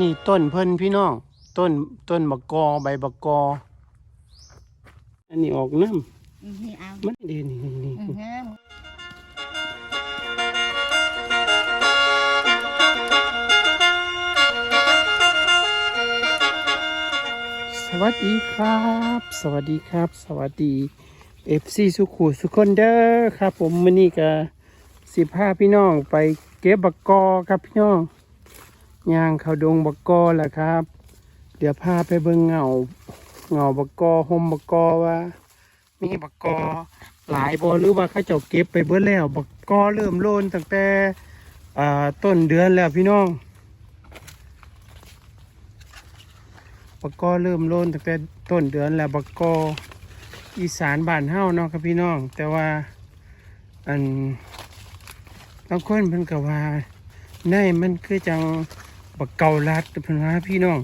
นี่ต้นเพิ่นพี่น้อง ต้นต้นบักกอใบบักกอ อันนี้ออกน้อืมนี่เอาำมันดีนี่นี่นี่อือฮะสวัสดีครับ สวัสดีครับ สวัสดีเอฟซีสุขุสุขคนเด้อครับ ผมมื้อนี้ก็สิพาพี่น้องไปเก็บบักกอครับพี่น้อง ย่างเขาดงบกกอแหละครับ เดี๋ยวพาไปเบิ่งเงาเงาบกกอห่มบกกอว่า มีบกกอหลายบ่หรือว่าเขาเจ้าเก็บไปเบิดแล้วบกกอเริ่มโลนตั้งแต่ต้นเดือนแล้วพี่น้องบกกอเริ่มโลนตั้งแต่ต้นเดือนแล้วบกกออีสานบ้านเฮาเนาะครับพี่น้อง แต่ว่าอันบางคนเพิ่นก็ว่าในมันคือจัง บักเกาลัดเพิ่อนว่าพี่น้อง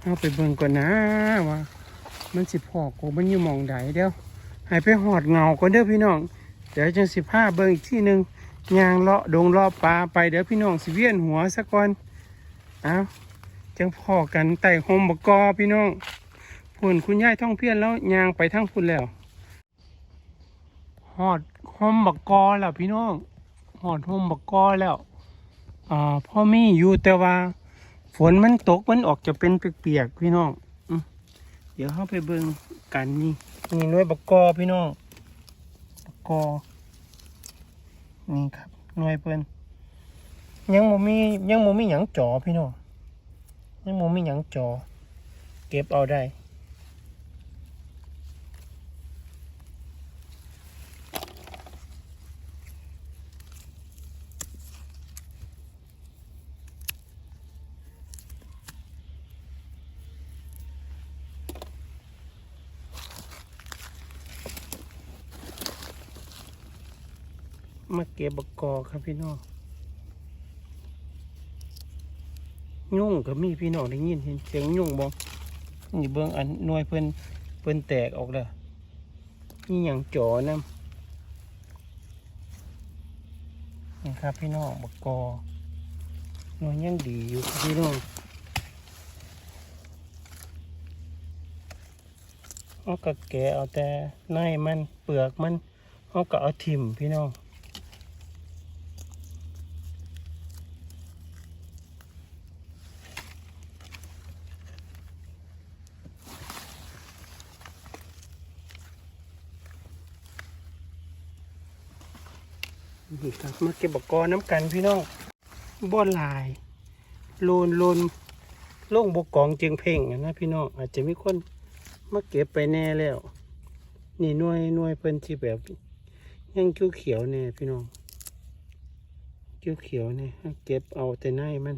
เอาไปเบิ่งก่อนนะว่ามันสิพอกมันอยู่มองใดเดี๋ยวให้ไปหอดเงาก่อนเด้อพี่น้องเดี๋ยวจังสิพาเบิ่งอีกที่หนึ่งยางเลาะดงเลาะปลาไปเดี๋ยวพี่น้องสิเวียนหัวซะก่อนเอาจังพอกันไต่โฮมบกอพี่น้องพุ่นคุณยายท่องเพี้ยนแล้วยางไปทั้งพุ่นแล้วหอดโฮมบกอแล้วพี่น้องหอดโฮมบกอแล้วอ่าพ่อมีอยู่แต่ว่า ฝนมันตกมันออกจะเป็นเปียกๆพี่น้องอเดี๋ยวเข้าไปเบิ่งกันนี่นี่น้วยบกอพี่น้องบกอนี่ครับน้วยเปิ้นยังโมมียังโมมีหยังจ่อพี่น้องยังโมมีหยังจอ เก็บเอาได้ ก็บบักกอครับพี่น้องยุ่งก็มีพี่น้องได้ยินเห็นเสียงยุ่งบ่นี่เบิ่งอันหน่วยเพิ่นเพิ่นแตกออกแล้วนี่หยังจ่อนํนี่ครับพี่น้องบักกอหน่วยยังดีอยู่ครับพี่น้องเอาก็แกเอาแต่ในมันเปลือกมันเอาก็เอาทิ่มพี่น้อง นี่ครับมาเก็บบักกอน้ำกันพี่น้องบ่อนลาย โลนโลนโล่งบกกองเจียงเพ่งนะพี่น้องอาจจะมีคนมาเก็บไปแน่แล้ว นี่น่วยน่วยเพิ่นที่แบบยังเขียวเขียวๆแน่พี่น้องเขียวเขียวเนี่ยเก็บเอาแต่ไนมัน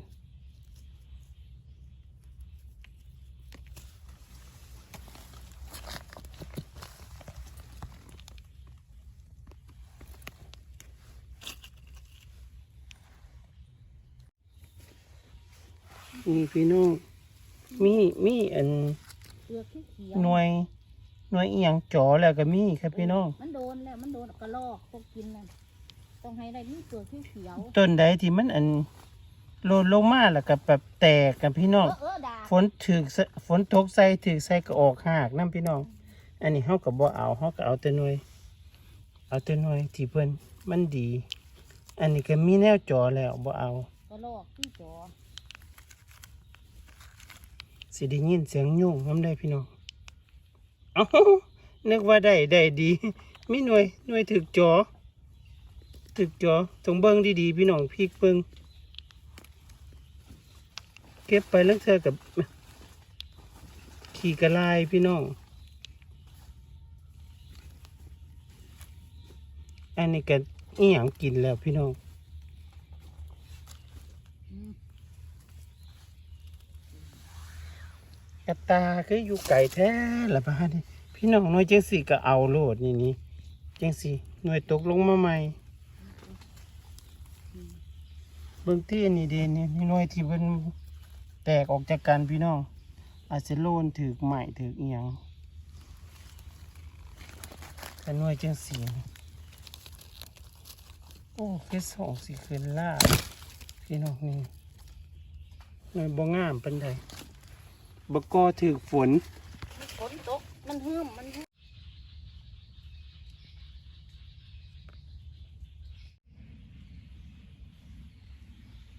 นี่พี่น้องมีมีอันเปลือกเขียวหน่วยหน่วยอีหยังจ่อแล้วก็มีครับพี่น้องมันโดนแล้วมันโดนกระลอกพวกกินน่ะต้องให้ได้นี่เปลือกเขียวต้นใดที่มันอันโลนลงมาแล้วก็แบบแตกกันพี่ๆน้องเออเออด่าฝนถึกสฝนตกใส่ถึกใส่ก็ออกหากน้ำพี่น้อง อันนี้เฮาก็บ่เอาเฮาก็เอาแต่หน่วย เอาแต่หน่วยที่เพิ่นมันดี อันนี้ก็มีแนวจ่อแล้วบ่เอากระลอกที่จอ สิได้ยินเสียงยุ่งน้ำได้พี่น้องเอ้านึกว่าได้ได้ดีมีหน่วยหน่วยถึกจอถึกจอต้องเบิ่งดีๆพี่น้องพลิกเบิ่งเก็บไปแล้วเธอกับขี่กระลายพี่น้องอันนี้ก็อีหยังกินแล้วพี่น้อง อืม กระตาคืออยู่ไก่แท้ละบ้านี่พี่น้องน่วยจังสีก็เอาโลดนี่นี่จังสีหน่วยตกลงมาใหม่เบิ่งที่นนี้เดนนี่นี่หน่วยที่เพิ่นแตกออกจากกันพี่น้องอาจจะโลนถือใหม่ถือเอียงแต่หน่วยจังสี่โอ้คือสองสีขึ้นล่าพี่น้องนี่หน่อยบ่งามเปานใด บักกอถือฝน ฝนตก มันเหื่มมันเหื่ม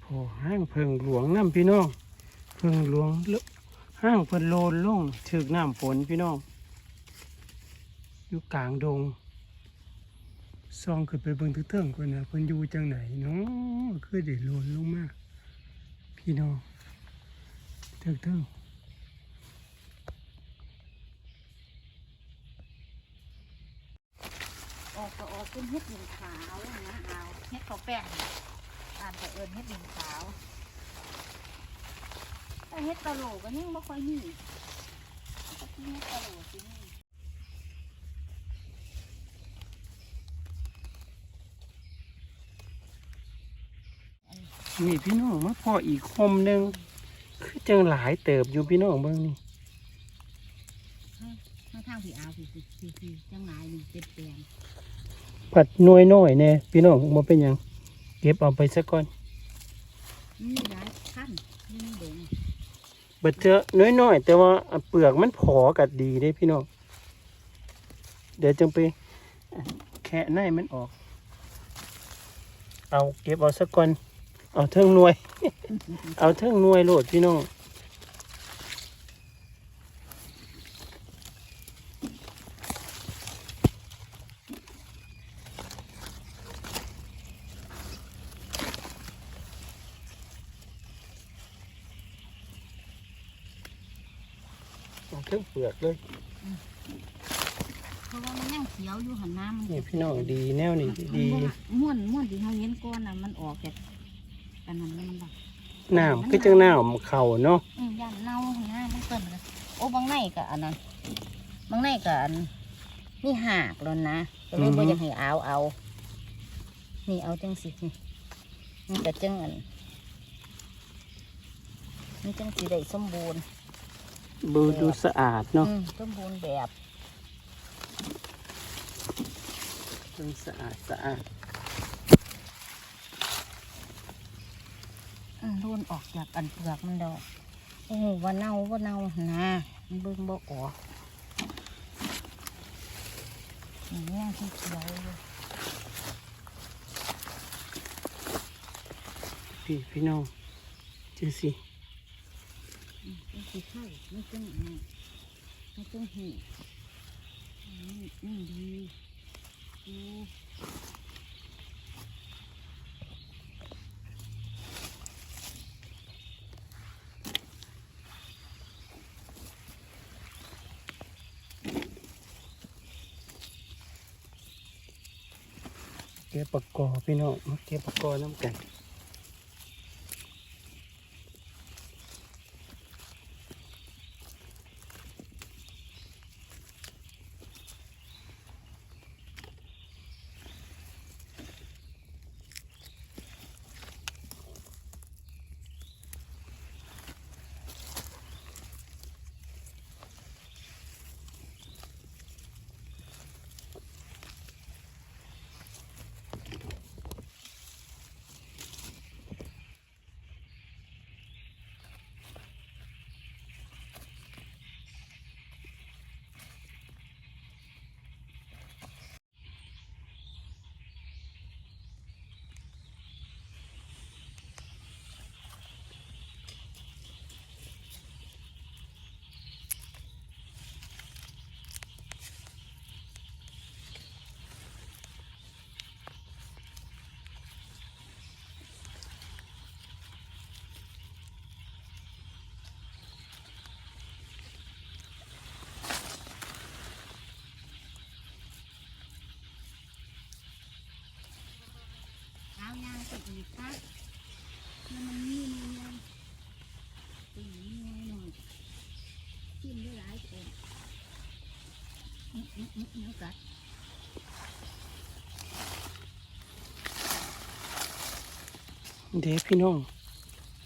โอ้ห้างเพิงหลวงน้ำพี่น้อง เพิงหลวงลห้างเพิ่นโลนลงถึกน้ำฝนพี่น้อง อยู่กลางดงซองขึ้นไปเบิ่งทึกเทิงก่อนนะเพิ่นอยู่จังไหนเนาะคือได้โลนลงมาพี่น้องทึกเทิงออกก็ออก เป็นเฮ็ดหนึ่งขาวนะเอาเฮ็ดข้าวแป้งอ่านแต่เอิญเฮ็ดหนึ่งขาวแต่เฮ็ดตะโหลก็ยังบ่ค่อยมีก็ที่เฮ็ดตะโหลสิมีนี่พี่น้องมาพออีกคมหนึ่งคือจังหลายเติบอยู่พี่น้องเบิ่งนี่มาทางผีอาวผีผีผีผีจังหลายนี่เป็นแปลง ผัดหน่วยน้อยแน่พี่น้องบ่เป็นหยังเก็บเอาไปซะก่อนมีหลายขั้นมีเด่นบัดเจอน้อยๆแต่ว่าเปลือกมันผอกัดดีเด้พี่น้องเดี๋ยวจึงไปแคะในมันออก เอาเก็บเอาซะก่อนเอาเทิงหน่วย เอาเทิงหน่วยโหลดพี่น้อง ทิงเปลือกเลย เพราะว่ามันยังเขียวอยู่หันน้ำมันนี่พี่น้องดีแนวนี้ดีม่วนม่วนที่เขาเห็นก้อนน่ะมันออกจากกันนั้นมันแบบน้ำคือจังน้ำเข่าเนาะอืมย่านเน่าหันหน้ามันเกินเลยโอ้บางในกับอันนั้นบางในกับอันนี่หักแล้วนะก็เลยบ่อยากให้เอาเอา นี่เอาจังสินี่มันก็จังอันมันจังสิได้สมบูรณ์ ดูดูสะอาดเนาะอืมสมบูรณ์แบบดูสะอาดสะอาดอืมร่นออกจากอันเปลือกมันดอกโอ้โหว่าเน่าว่าเน่านะมันเบิ่งบ่ออกนี่ยังที่เขียวอยู่พี่พี่น้องจั งสิมันสิไข่มันจังอันนี้มันจังหีนี่นี่ดีดูเก็บปากกอพี่น้องมาเก็บปากกอน้ำกัน ดอีกครับแล้วมันมีมียางตีมียงหน่อยกินได้หลายคนอื้ออื้ออื้อเนื้อกัดเด็พี่น้อง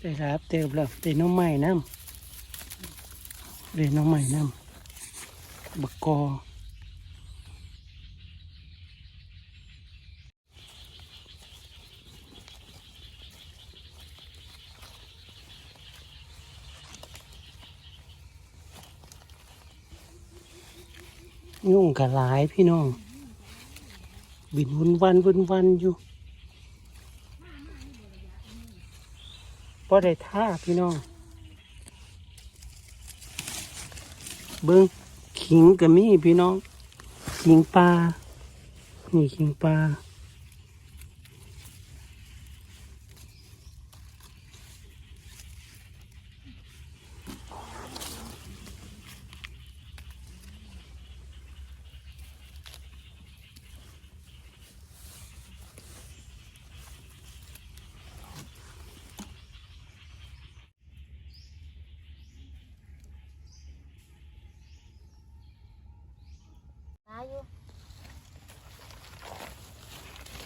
ได้รับเติบแล้วได้น้องใหม่น้ำได้น้องใหม่น้ำบักกอ กะหลายพี่น้อง บินวนวันวนวันอยู่พอได้ท่าพี่น้อง เบิ้งขิงก็มีพี่น้อง ขิงปลา นี่ขิงปลา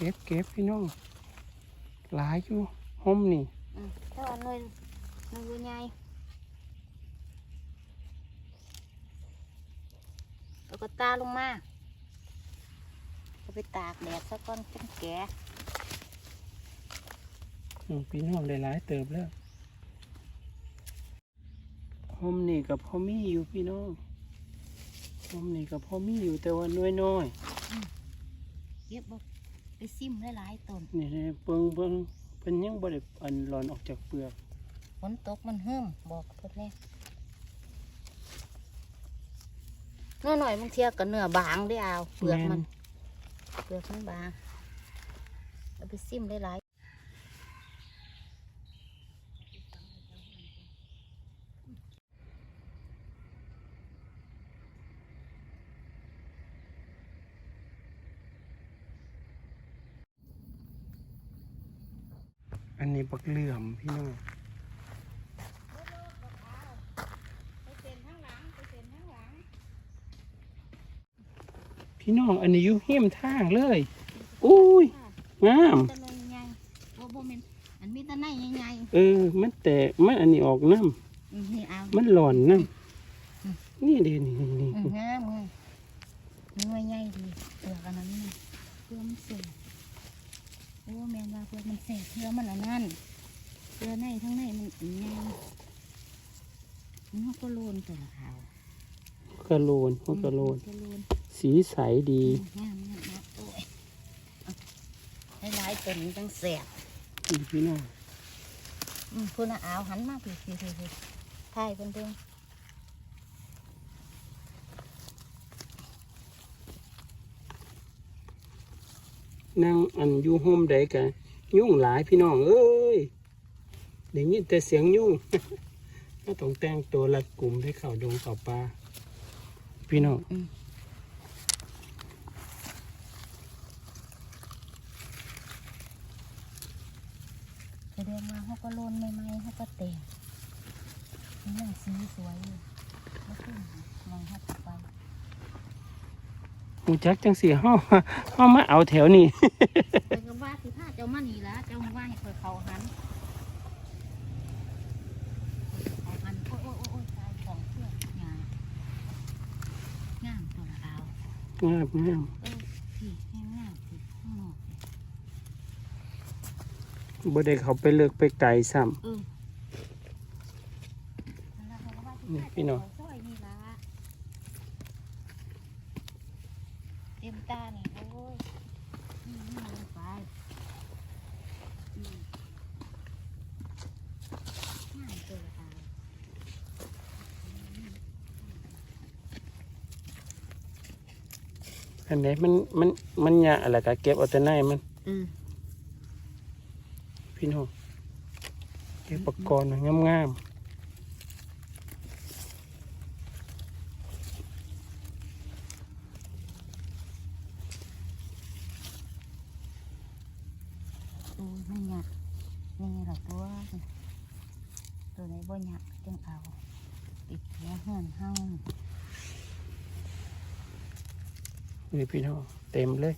เก็บเก็บพี่น้องหลายอยู่ห่มนี่อืมแต่ว่าหน่วยหน่วยอยู่ใหญ่แล้วก็ตาลงมาเอาไปตากแดดซะก่อนจังแก่อืมพี่น้องได้หลายเติบแล้วห่มนี่กับพ่อมีอยู่พี่น้องห่มนี่กับพ่อมีอยู่แต่ว่าน้อยน้อยเก็บบ่ ไปซิมหลายๆต้นๆนี่นี่เปิงเปิงเพิ่นยังบ่ได้อันหลอนออกจากเปลือกฝนตกมันเฮิ่มบอกเพิ่นแน่น้อยหน่อยๆบางเทียก็เนื้อบางได้เอาเปลือกมัน เปลือกมันบางเอาไปซิมได้หลาย บักเหลื่อมพี่น้องพี่น้องอันนี้อยู่เฮี้ยมทางเลย อุ้ยงามเอันมีตะไนใหญ่เออ มันแต่มันอันนี้ออกน้ำมันหลอนน้ำนี่เดีนี่นี่งามงามหน่วยใหญ่ดีเปลือกอันนั้นนี่เปลือกมันเสียโอ้แม่นว่าเปลือกมันเสียเปลือกมันอันนั้นเปลือกในทั้งในมันใหญ่มันก็โลนตัวละขาวกระโลนมันกระโลน กระโลนสีใสดีงามงามงามโอ้ยเอาหลายๆต้นมันจังแสบนี่พี่น้อง อืมคุณน่ะเอาหันมาพี่พี่พี่พี่ถ่ายเพิ่นเพิ่ง นั่งอันอยู่โฮมใดกันยุ่งหลายพี่น้องเอ้ยได้ยินแต่เสียงยุ่งก็ต้องแต่งตัวละกลุ่มได้เข่าดงเข่าปลาพี่น้องอืมแสดงว่าเขาก็โลนใหม่ๆเขาก็แต่งมันยังสีสวยอยู่แล้วขึ้นมองเขาไป หูจักจังสีห้าห้ามาเอาแถวนี้ไปก็ว่าสิพาเจ้ามานี่ละเจ้ามาว่าให้คอยเขาหันเขาหันโอ้ยโอ้ยโอ้ยโอ้ยตายของเพื่อนงามงามตัวละเอางามงามเออพี่แห้งงามพี่ข้างนอกนี่บ่ได้เขาไปเลิกไปไกลซ้เออนี่พี่น้องซอยนี่ละเต็มตานี่โอ้ยอืมนี่ลงไปอืมงามตัวละเอาำ อันไหนมันมันมันยาอะไรก็เก็บเอาแต่ในมันอืมพี่น้องเก็บปกกรณ์งามงาม ตัวไม่หยักนี่แหละตัวตัวไหนบ่หยักจังเอาติดหัวเหือนเฮา ๆ นี่พี่น้องเต็มเลย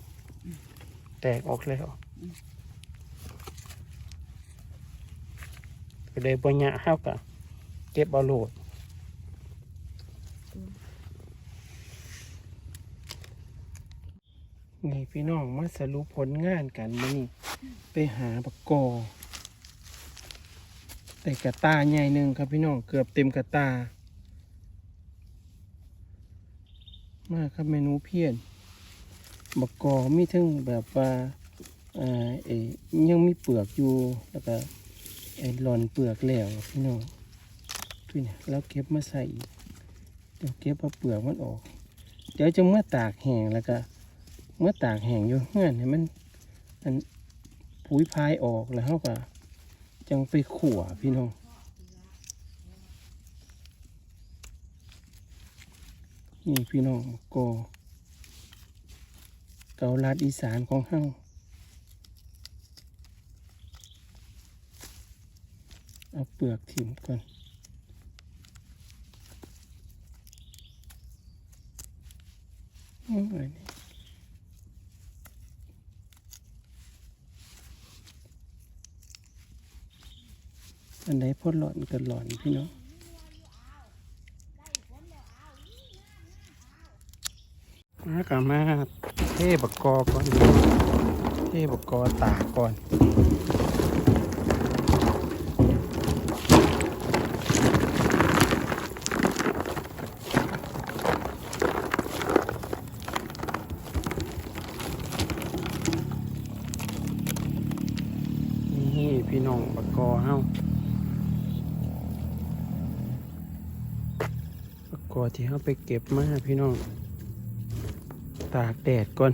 แตกออกแล้วก็ได้ปัญญาเฮากะเก็บเอาโหลดนี่พี่น้องมาสรุปผลงานกันมานี่ไปหาปากกอแต่กระตาใหญ่หนึ่งครับพี่น้องเกือบเต็มกระตา มากครับเมนูเพี้ยน บักกอมีทั้งแบบว่าอ่าเอยังมีเปลือกอยู่แล้วก็ไอ้หลอนเปลือกแล้วพี่น้องพี่เนี่ยแล้วเก็บมาใส่อีกเดี๋ยวเก็บเอาเปลือกมันออก เดี๋ยวจะเมื่อตากแห้งแล้วก็เมื่อตากแห้งอยู่เฮือนให้มันอันปุ๋ยพายออกแล้วเขาก็จังไปขั่วพี่น้องนี่พี่น้องโก เกาลัดอีสานของเฮาเอาเปลือกถิ่มก่อนอืมอันนี้อันไหนพดหลอนก็หลอนพี่น้อง มากลับมาเทบกกอก่อน เทบกกอตากก่อนนี่พี่น้องบักกอเฮาบักกอที่เฮาไปเก็บมาพี่น้อง ตากแดดก่อน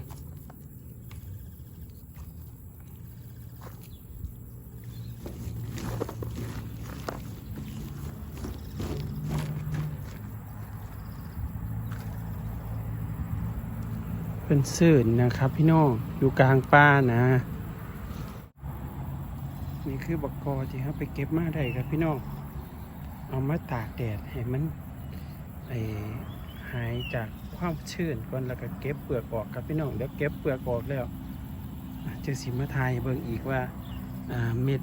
เป็นสื่นนะครับพี่น้องอยู่กลางป่านะ นี่คือบักกอที่เขาไปเก็บมาได้ครับพี่น้องเอามาตากแดดให้มันไอหายจาก ความชื้นก่อนแล้วก็เก็บเปลือกออกครับพี่น้องเดี๋ยวเก็บเปลือกออกแล้วจะสิมาทายเบิ่งอีกว่าเม็ด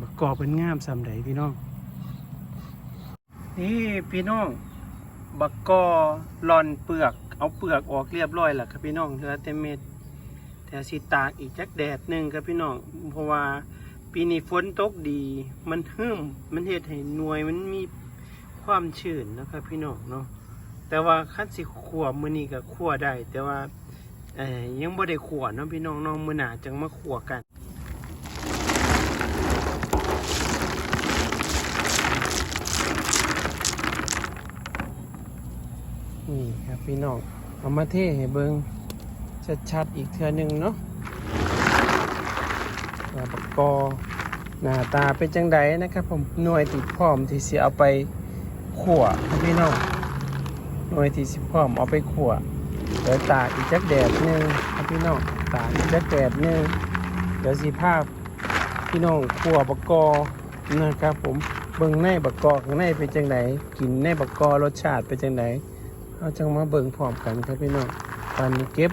บักกอเป็นงามสำใดพี่น้อง นี่พี่น้องบักกอหลอนเปลือก เอาเปลือกออกเรียบร้อยแล้วครับพี่น้องเหลือแต่เม็ดแต่สิตากอีกจักแดดหนึ่งครับพี่น้องเพราะว่าปีนี้ฝนตกดี มันหึมมันเฮ็ดให้หน่วยมันมีความชื้นนะครับพี่น้องเนาะ แต่ว่าขั้นสิขัวมือนี้ก็ขัวได้ แต่ว่ายังบ่ได้ขัวเนาะพี่น้องน้องมือหนาจังมาขัวกันนี่ครับพี่น้องเอามาเทให้เบิงชัดๆอีกเทือหนึ่งเนาะว่าบกกอหน้าตาเป็นจังไดนะครับ ผมหน่วยติดพร้อมที่สิเอาไปขั่วพี่น้อง หน่วยที่สิบพร้อมเอาไปขั่วเดี๋ยวตากอีกจักแดดหนึ่งครับพี่น้องตากอีกจักแดดหนึ่งเดี๋ยวสีภาพพี่น้องขั่วบักกอนะครับผมเบิ่งในบักกอข้างในเป็นจังไดกินในบักกอรสชาติเป็นจังไดเอาจังมาเบิ่งพร้อมกันครับพี่น้องตอนนี้เก็บ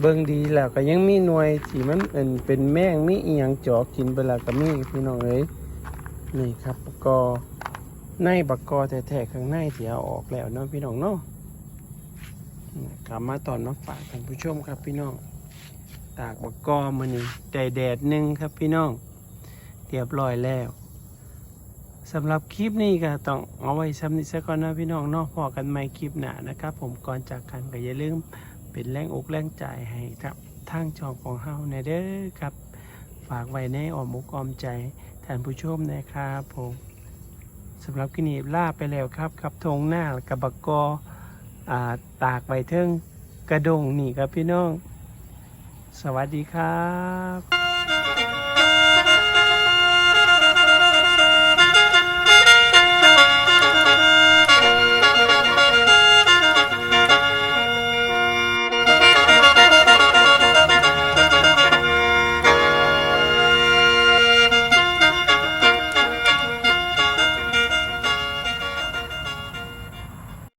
เบิ่งดีแล้วก็ยังมีหน่วยที่มันเป็นเป็นแมงมีอียงจาะกินไปแล้วก็มีพี่น้องเอ้ยนี่ครับบักกอ ในบักกอแท้ๆข้างในที่เออกแล้วเนาะพี่น้องเนาะกลับมาตอนมาฝากท่านผู้ชมครับพี่น้อง ตากบักกอมานี่ได้แดดหนึ่งครับพี่น้องเรียบร้อยแล้วสำหรับคลิปนี้ก็ต้องเอาไว้ซ้ำนี้ซะก่อนนะพี่น้องเนาะพอกันใหม่คลิปหน้านะครับ ผมก่อนจากกันก็อย่าลืมเป็นแรงอกแรงใจให้ครับทางช่องของเฮาในเด้อครับ ฝากไว้ในอ้อมอกอ้อมใจท่านผู้ชมนะครับผม สำหรับกินีล่าไปแล้วครับกับทงหน้ากับบักกอตากใบเทิงกระดงนี่ครับพี่น้อง สวัสดีครับ